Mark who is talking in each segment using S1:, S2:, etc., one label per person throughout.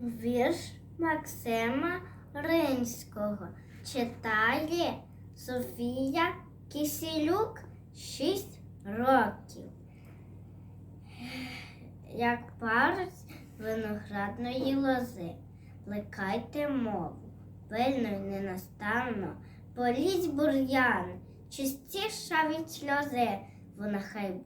S1: Вірш Максима Ринського читає Софія Кисілюк 6 років. Як парус виноградної лози, плекайте мову, пильно й ненастанно, політь бур'ян, чистіша від сльози, вона хай буде.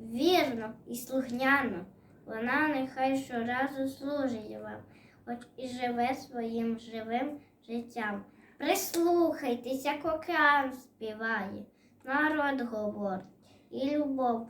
S1: Вірно і слухняно, вона нехай щоразу служить вам, хоч і живе своїм живим життям. Прислухайтесь, як океан співає, народ говорить, і любов,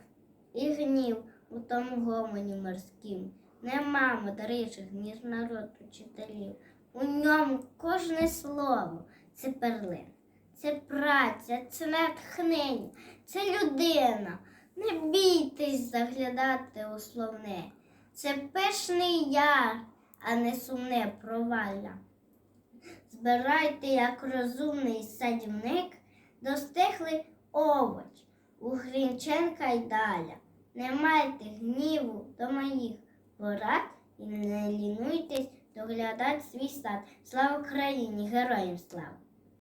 S1: і гнів у тому гомоні морськім. Нема мудріших, ніж народ учителів. У ньому кожне слово це перлин, це праця, це натхнення, це людина. Не бійтесь заглядати у словне. Це пишний яр, а не сумне провалля. Збирайте, як розумний садівник, достигли овоч у Грінченка й даля. Не майте гніву до моїх порад і не лінуйтесь доглядати свій сад. Слава Україні, героям слава!